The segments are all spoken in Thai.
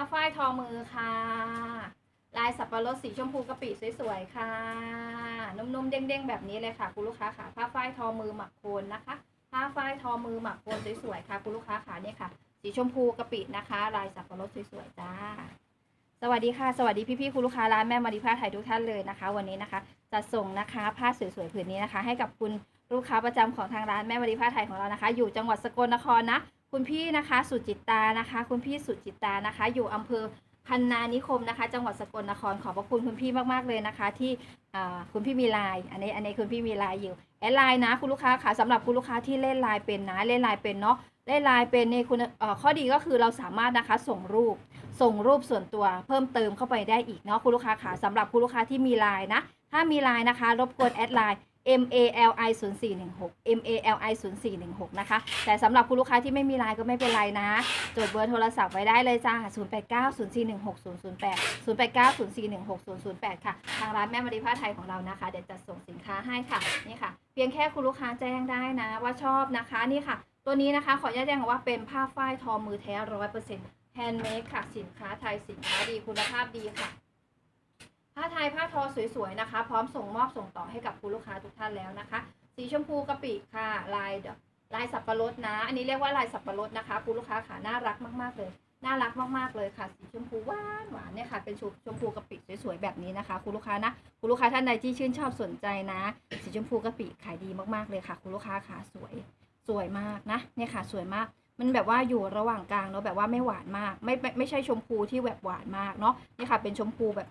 ผ้าฝ้ายทอมือค่ะ ลายสับปะรดสีชมพูกะปิสวยๆค่ะ นุ่มๆเด้งๆแบบนี้เลยค่ะ คุณลูกค้าค่ะผ้าฝ้ายทอมือหมักโคนนะคะ ผ้าฝ้ายทอมือหมักโคนสวยๆค่ะ คุณลูกค้าค่ะเนี่ยค่ะ สีชมพูกะปินะคะ ลายสับปะรดสวยๆจ้า สวัสดีค่ะ สวัสดีพี่ๆคุณลูกค้าร้านแม่มาริผ้าไทยทุกท่านเลยนะคะ วันนี้นะคะจะส่งนะคะผ้าสวยๆผืนนี้นะคะ ให้กับคุณลูกค้าประจำของทางร้านแม่มาริผ้าไทยของเรานะคะ อยู่จังหวัดสกลนครนะ คุณพี่นะคะ สุจิตตานะคะ คุณพี่สุจิตตานะคะ อยู่อำเภอพันนานิคมนะคะ จังหวัดสกลนครขอบพระคุณคุณพี่มากๆเลยนะคะ ที่คุณพี่มีไลน์อันนี้อันนี้คุณพี่มีไลน์อยู่แอดไลน์นะคุณลูกค้าค่ะสำหรับคุณลูกค้าที่เล่นไลน์เป็นนะเล่นไลน์เป็นเนาะเล่นไลน์เป็นในคุณข้อดีก็คือเราสามารถนะคะส่งรูปส่งรูปส่วนตัวเพิ่มเติมเข้าไปได้อีกเนาะคุณลูกค้าค่ะสำหรับคุณลูกค้าที่มีไลน์นะถ้ามีไลน์นะคะ รบกวนแอดไลน์ M A L I 0 4 1 6 M A L I 0 4 1 6นะคะ แต่สำหรับคุณลูกค้าที่ไม่มีไลน์ก็ไม่เป็นไรนะ จดเบอร์โทรศัพท์ไว้ได้เลยจ้า 0 8 9 0 4 1 6 0 0 8 0 8 9 0 4 1 6 0 0 8 ค่ะ ทางร้านแม่มาริผ้าไทยของเรานะคะ เดี๋ยวจะส่งสินค้าให้ค่ะ นี่ค่ะ เพียงแค่คุณลูกค้าแจ้งได้นะ ว่าชอบนะคะ นี่ค่ะ ตัวนี้นะคะ ขออนุญาตแจ้งว่าเป็นผ้าฝ้ายทอมือแท้ร้อยเปอร์เซ็นต์แฮนด์เมดค่ะ สินค้าไทย สินค้าดี คุณภาพดีค่ะ ผ้าไทยผ้าทอสวยๆนะคะ พร้อมส่งมอบส่งต่อให้กับคุณลูกค้าทุกท่านแล้วนะคะ สีชมพูกะปิค่ะ ลายลายสับปะรดนะ อันนี้เรียกว่าลายสับปะรดนะคะคุณลูกค้าค่ะน่ารักมากๆเลยน่ารักมากๆเลยค่ะ สีชมพูหวานหวานเนี่ยค่ะ เป็นชมพูกะปิสวยๆแบบนี้นะคะ คุณลูกค้านะคุณลูกค้าท่านใดที่ชื่นชอบสนใจนะ สีชมพูกะปิขายดีมากๆเลยค่ะ คุณลูกค้าค่ะสวยสวยมากนะเนี่ยค่ะสวยมากมันแบบว่าอยู่ระหว่างกลางเนาะแบบว่าไม่หวานมาก ไม่ไม่ไม่ใช่ชมพูที่แบบหวานมากเนาะนี่ค่ะเป็นชมพูแบบ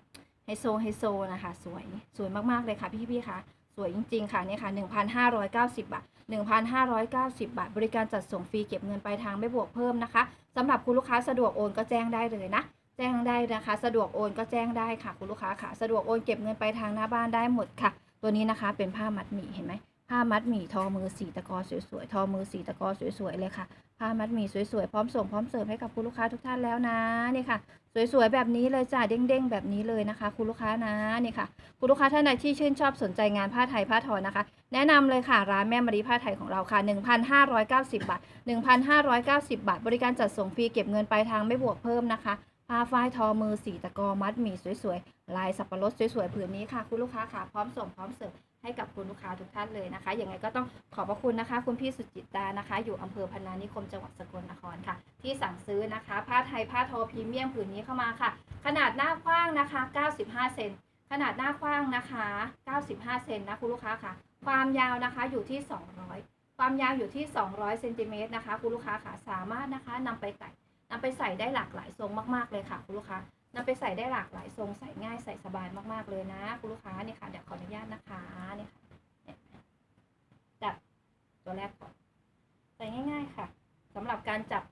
ไฮโซไฮโซนะคะ สวยสวยมากๆเลยค่ะพี่ๆค่ะสวยจริงๆค่ะเนี่ยค่ะ 1,590 บาท 1,590 บาท บริการจัดส่งฟรีเก็บเงินปลายทางไม่บวกเพิ่มนะคะสำหรับคุณลูกค้าสะดวกโอนก็แจ้งได้เลยนะ แจ้งได้นะคะ สะดวกโอนก็แจ้งได้ค่ะ คุณลูกค้าค่ะ สะดวกโอนเก็บเงินปลายทางหน้าบ้านได้หมดค่ะ ตัวนี้นะคะเป็นผ้ามัดหมี่เห็นไหม ผ้ามัดหมี่ทอมือสีตะกอสวยๆ ทอมือสีตะกอสวยๆ เลยค่ะ ผ้ามัดหมี่สวยๆ พร้อมส่งพร้อมเสิร์ฟให้กับคุณลูกค้าทุกท่านแล้วนะ นี่ค่ะ สวยๆ แบบนี้เลยจ้ะเด้งๆ แบบนี้เลยนะคะ คุณลูกค้านะ นี่ค่ะ คุณลูกค้าท่านใดที่ชื่นชอบสนใจงานผ้าไทยผ้าทอนะคะ แนะนำเลยค่ะร้านแม่มารีผ้าไทยของเราค่ะ 1,590 บาท 1,590 บาท บริการจัดส่งฟรีเก็บเงินปลายทางไม่บวกเพิ่มนะคะผ้าฝ้ายทอมือสีตะกอมัดหมี่สวยๆ ลายสับปะรดสวยๆผืนนี้ค่ะ คุณลูกค้าค่ะพร้อมส่งพร้อมเสิร์ฟ ให้กับคุณลูกค้าทุกท่านเลยนะคะยังไงก็ต้องขอบพระคุณนะคะ คุณพี่สุจิตานะคะ อยู่อำเภอพนานิคมจังหวัดสกลนครค่ะ ที่สั่งซื้อนะคะ ผ้าไทยผ้าทอพรีเมียมผืนนี้เข้ามาค่ะ ขนาดหน้ากว้างนะคะ 95 เซนขนาดหน้ากว้างนะคะ 95 เซนนะคุณลูกค้าค่ะ ความยาวนะคะอยู่ที่ 200 ความยาวอยู่ที่ 200 เซนติเมตรนะคะคุณลูกค้าค่ะสามารถนะคะนำไปใส่นำไปใส่ได้หลากหลายทรงมาก ๆ เลยค่ะคุณลูกค้า นำไปใส่ได้หลากหลายทรงใส่ง่ายใส่สบายมากๆเลยนะคุณลูกค้านี่ค่ะเดี๋ยวขออนุญาตนะคะนี่ค่ะจับตัวแรกก่อนใส่ง่าย ๆค่ะสำหรับการจับ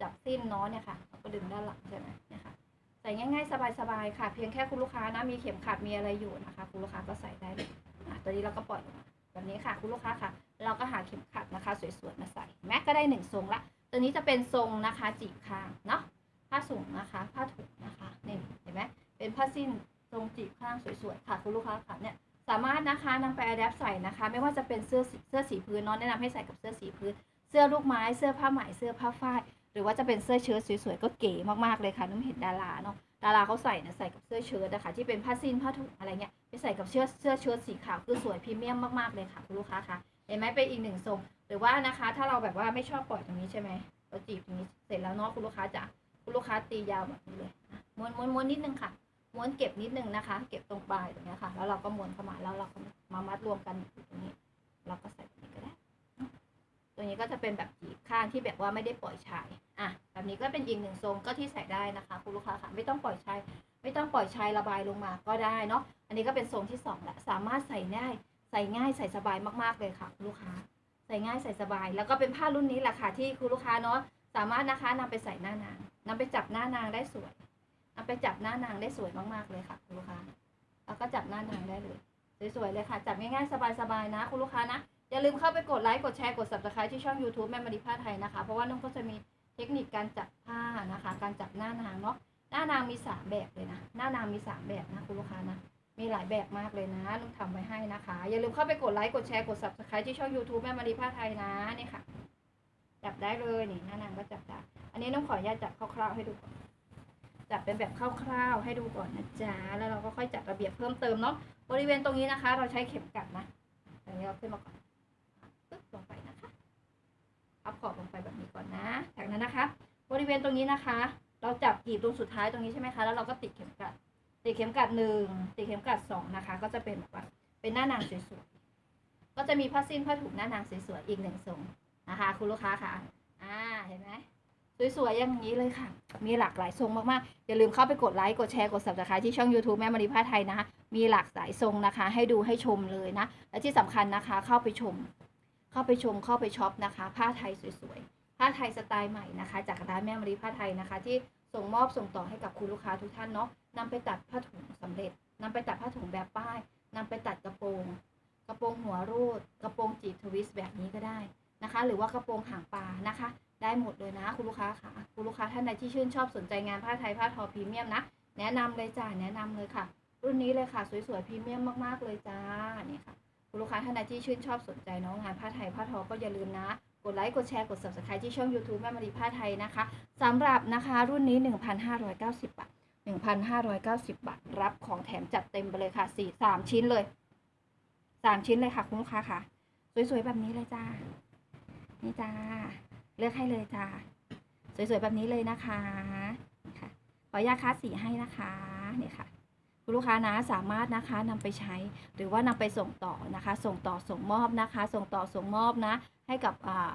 จับสิ้นเน้อเนี่ยค่ะเราก็ดึงด้านหลังใช่ไหมเนี่ยค่ะใส่ง่ายๆ สบายๆค่ะ เพียงแค่คุณลูกค้านะมีเข็มขัดมีอะไรอยู่นะคะ คุณลูกค้าก็ใส่ได้เลยอะตัวนี้เราก็ปล่อยมาแบบนี้ค่ะ คุณลูกค้าค่ะ เราก็หาเข็มขัดนะคะ สวยๆมาใส่แม็กก็ได้หนึ่งทรงละตัวนี้จะเป็นทรงนะคะจีบคางเนาะผ้าสูงนะคะ ผ้าถุงนะคะนี่เห็นไหม เป็นผ้าสิ้นทรงจีบข้างสวยๆค่ะคุณลูกค้าค่ะเนี่ยสามารถนะคะนำไปอัดแอปใส่นะคะ ไม่ว่าจะเป็นเสื้อเสื้อสีพื้นเนาะแนะนำให้ใส่กับเสื้อสีพื้น เสื้อลูกไม้เสื้อผ้าไหมเสื้อผ้าฝ้ายหรือว่าจะเป็นเสื้อเชิ้ตสวยๆก็เก๋มากๆเลยค่ะนุ่มเห็นดาราเนาะดาราเขาใส่นะใส่กับเสื้อเชิ้ตนะคะที่เป็นผ้าสิ้นผ้าถุงอะไรเงี้ยไปใส่กับเสื้อเสื้อเชิ้ตสีขาวคือสวยพรีเมียมมากๆเลยค่ะคุณลูกค้าค่ะเห็นไหมเป็นอีกหนึ่งทรง หรือว่านะคะ ถ้าเราแบบว่าไม่ชอบปล่อยตรงนี้ใช่ไหมเราจีบตรงนี้เสร็จแล้วเนาะคุณลูกค้าจะคุณลูกค้าตียาวแบบนี้เลยม้วนม้วนม้วนนิดนึงค่ะ ม้วนเก็บนิดนึงนะคะ เก็บตรงปลายตรงเนี้ยค่ะ แล้วเราก็ม้วนเข้ามาแล้วเราก็มามัดรวมกันอยู่ตรงนี้ เราก็ใส่ตรงนี้ก็ได้ ตัวนี้ก็จะเป็นแบบจีบข้างที่แบบว่าไม่ได้ปล่อยชายอะแบบนี้ก็เป็นอีกหนึ่งทรงก็ที่ใส่ได้นะคะคุณลูกค้าค่ะไม่ต้องปล่อยชายไม่ต้องปล่อยชายระบายลงมาก็ได้เนาะอันนี้ก็เป็นทรงที่สองละสามารถใส่ได้ใส่ง่ายใส่สบายมากๆเลยค่ะคุณลูกค้า ใส่ง่ายใส่สบาย แล้วก็เป็นผ้ารุ่นนี้แหละค่ะที่คุณลูกค้าเนาะสามารถนะคะนำไปใส่หน้านางนำไปจับหน้านางได้สวย นำไปจับหน้านางได้สวยมากๆเลยค่ะคุณลูกค้าแล้วก็จับหน้านางได้เลย สวยๆเลยค่ะ จับง่ายๆสบายๆนะ คุณลูกค้านะ อย่าลืมเข้าไปกดไลค์กดแชร์กด subscribe ที่ช่อง YouTube แม่มาริผ้าไทยนะคะ เพราะว่าน้องก็จะมีเทคนิคการจับผ้านะคะ การจับหน้านางเนาะหน้านางมีสามแบบเลยนะ หน้านางมีสามแบบนะคุณลูกค้านะมีหลายแบบมากเลยนะลุงทำไว้ให้นะคะ อย่าลืมเข้าไปกดไลค์กดแชร์กด subscribe ที่ช่อง YouTube แม่มาริผ้าไทยนะนี่ค่ะ จับได้เลยนี่หน้านางก็จับได้ อันนี้น้องขออนุญาตจับคร่าวๆให้ดูก่อน จัดเป็นแบบคร่าวๆ ให้ดูก่อนนะจ๊ะ แล้วเราก็ค่อยจัดระเบียบเพิ่มเติมเนาะ บริเวณตรงนี้นะคะ เราใช้เข็มกัดนะอันนี้เราขึ้นมาก่อนปึ๊บลงไปนะคะพับขอบลงไปแบบนี้ก่อนนะ จากนั้นนะคะ บริเวณตรงนี้นะคะ เราจับกีบตรงสุดท้ายตรงนี้ใช่ไหมคะ แล้วเราก็ติดเข็มกัด ติดเข็มกัดหนึ่งติดเข็มกัดสองนะคะ ก็จะเป็นแบบว่าเป็นหน้านางสวยๆ ก็จะมีผ้าสิ้นผ้าถุงหน้านางสวยๆ อีกหนึ่งทรงนะคะ คุณลูกค้าค่ะ อ่า เห็นไหม สวยๆอย่างนี้เลยค่ะ มีหลากหลายทรงมากๆ อย่าลืมเข้าไปกดไลค์กดแชร์กด subscribe ที่ช่อง YouTube แม่มารีผ้าไทยนะคะมีหลากหลายทรงนะคะ ให้ดูให้ชมเลยนะ และที่สำคัญนะคะ เข้าไปชม เข้าไปชมเข้าไปช็อปนะคะ ผ้าไทยสวยๆ ผ้าไทยสไตล์ใหม่นะคะ จากร้านแม่มารีผ้าไทยนะคะ ที่ส่งมอบส่งต่อให้กับคุณลูกค้าทุกท่านเนาะนำไปตัดผ้าถุงสำเร็จนำไปตัดผ้าถุงแบบป้ายนำไปตัดกระโปรง กระโปรงหัวรูด กระโปรงจีบทวิสต์แบบนี้ก็ได้นะคะ หรือว่ากระโปรงหางปลานะคะ ได้หมดเลยนะ คุณลูกค้าค่ะ คุณลูกค้าท่านใดที่ชื่นชอบสนใจงานผ้าไทยผ้าทอพรีเมียมนะ แนะนำเลยจ้าแนะนำเลยค่ะ รุ่นนี้เลยค่ะ สวยๆพรีเมียมมากๆเลยจ้านี่ค่ะ คุณลูกค้าท่านใดที่ชื่นชอบสนใจเน้องงานผ้าไทยผ้าทอก็อย่าลืมนะกดไลค์กดแชร์กด subscribe ที่ช่อง YouTube แม่มารีผ้าไทยนะคะสำหรับนะคะรุ่นนี้ 1,590 บาท 1,590 บาท รับของแถมจัดเต็มไปเลยค่ะ4 3ชิ้นเลย 3 ชิ้นเลยค่ะ คุณลูกค้าค่ะ สวยๆ แบบนี้เลยจ้า นี่จ้า เลือกให้เลยจ้าสวยๆแบบนี้เลยนะคะค่ะขออนุญาตคัดสีให้นะคะเนี่ยค่ะคุณลูกค้านะสามารถนะคะนำไปใช้หรือว่านำไปส่งต่อนะคะ ส่งต่อส่งมอบนะคะ ส่งต่อส่งมอบนะ ให้กับอ่า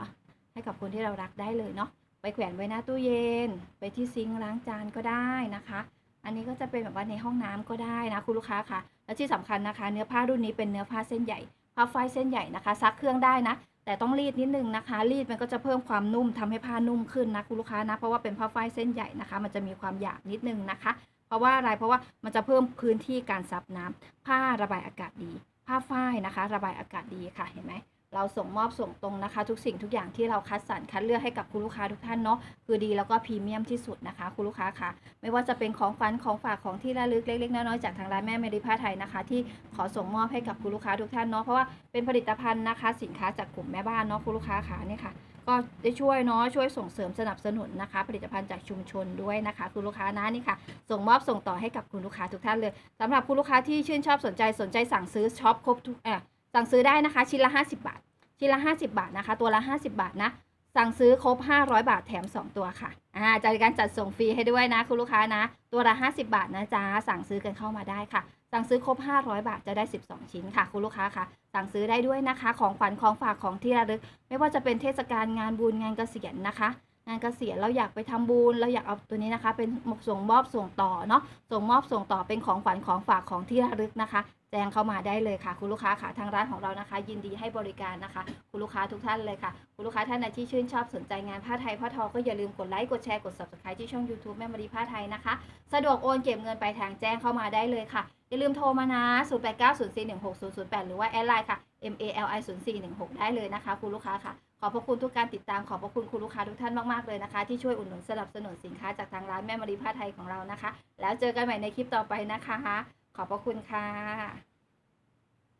ให้กับคนที่เรารักได้เลยเนาะไปแขวนไว้หน้าตู้เย็น ไปที่ซิงค์ล้างจานก็ได้นะคะ อันนี้ก็จะเป็นแบบว่าในห้องน้ำก็ได้นะคุณลูกค้าค่ะ และที่สำคัญนะคะ เนื้อผ้ารุ่นนี้เป็นเนื้อผ้าเส้นใหญ่ผ้าฝ้ายเส้นใหญ่นะคะ ซักเครื่องได้นะ แต่ต้องรีดนิดนึงนะคะ รีดมันก็จะเพิ่มความนุ่มทำให้ผ้านุ่มขึ้นนะคุณลูกค้านะ เพราะว่าเป็นผ้าฝ้ายเส้นใหญ่นะคะ มันจะมีความหยาบนิดนึงนะคะ เพราะว่าอะไรเพราะว่ามันจะเพิ่มพื้นที่การซับน้ำผ้าระบายอากาศดี ผ้าฝ้ายนะคะ ระบายอากาศดีค่ะเห็นไหม เราส่งมอบส่งตรงนะคะ ทุกสิ่งทุกอย่างที่เราคัดสรรคัดเลือกให้กับคุณลูกค้าทุกท่านเนาะคือดีแล้วก็พรีเมียมที่สุดนะคะ คุณลูกค้าค่ะไม่ว่าจะเป็นของฝันของฝากของที่ระลึกเล็กๆน้อยๆจากทางร้านแม่เมริผ้าไทยนะคะ ที่ขอส่งมอบให้กับคุณลูกค้าทุกท่านเนาะเพราะว่าเป็นผลิตภัณฑ์นะคะ สินค้าจากกลุ่มแม่บ้านเนาะคุณลูกค้าค่ะนี่ค่ะก็ได้ช่วยเนาะช่วยส่งเสริมสนับสนุนนะคะ ผลิตภัณฑ์จากชุมชนด้วยนะคะ คุณลูกค้านะนี่ค่ะ ส่งมอบส่งต่อให้กับคุณลูกค้าทุกท่านเลยสำหรับคุณลูกค้าที่ชื่นชอบสนใจสนใจสั่งซื้อช็อปครบทุกอ่ สั่งซื้อได้นะคะ ชิ้นละ 50 บาท ชิ้นละ 50 บาทนะคะ ตัวละ 50 บาทนะ สั่งซื้อครบ 500 บาทแถม 2 ตัวค่ะอ่าจะมีการจัดส่งฟรีให้ด้วยนะคุณลูกค้านะ ตัวละ 50 บาทนะจ๊ะสั่งซื้อกันเข้ามาได้ค่ะ สั่งซื้อครบ 500 บาทจะได้ 12 ชิ้นค่ะ คุณลูกค้าค่ะ สั่งซื้อได้ด้วยนะคะ ของขวัญของฝากของที่ระลึก ไม่ว่าจะเป็นเทศกาลงานบุญงานเกษียณนะคะงานเกษียณเราอยากไปทำบุญเราอยากเอาตัวนี้นะคะ เป็นส่งมอบส่งต่อเนาะส่งมอบส่งต่อเป็นของขวัญของฝากของที่ระลึกนะคะ แจ้งเข้ามาได้เลยค่ะ คุณลูกค้าค่ะทางร้านของเรานะคะ ยินดีให้บริการนะคะ คุณลูกค้าทุกท่านเลยค่ะ คุณลูกค้าท่านใดที่ชื่นชอบสนใจงานผ้าไทยผ้าทอก็อย่าลืมกดไลค์กดแชร์กด subscribe ที่ช่อง YouTube แม่มารีผ้าไทยนะคะ สะดวกโอนเก็บเงินปลายทางแจ้งเข้ามาได้เลยค่ะ อย่าลืมโทรมานะ 0890416008 หรือว่าแอดไลน์ค่ะ MALI 0416ได้เลยนะคะ คุณลูกค้าค่ะ ขอบพระคุณทุกการติดตามขอบพระคุณคุณลูกค้าทุกท่านมากๆเลยนะคะ ที่ช่วยอุดหนุนสนับสนุนสินค้าจากทางร้านแม่มารีผ้าไทยของเรานะคะ แล้วเจอกันใหม่ในคลิปต่อไปนะคะ ขอบพระคุณค่ะ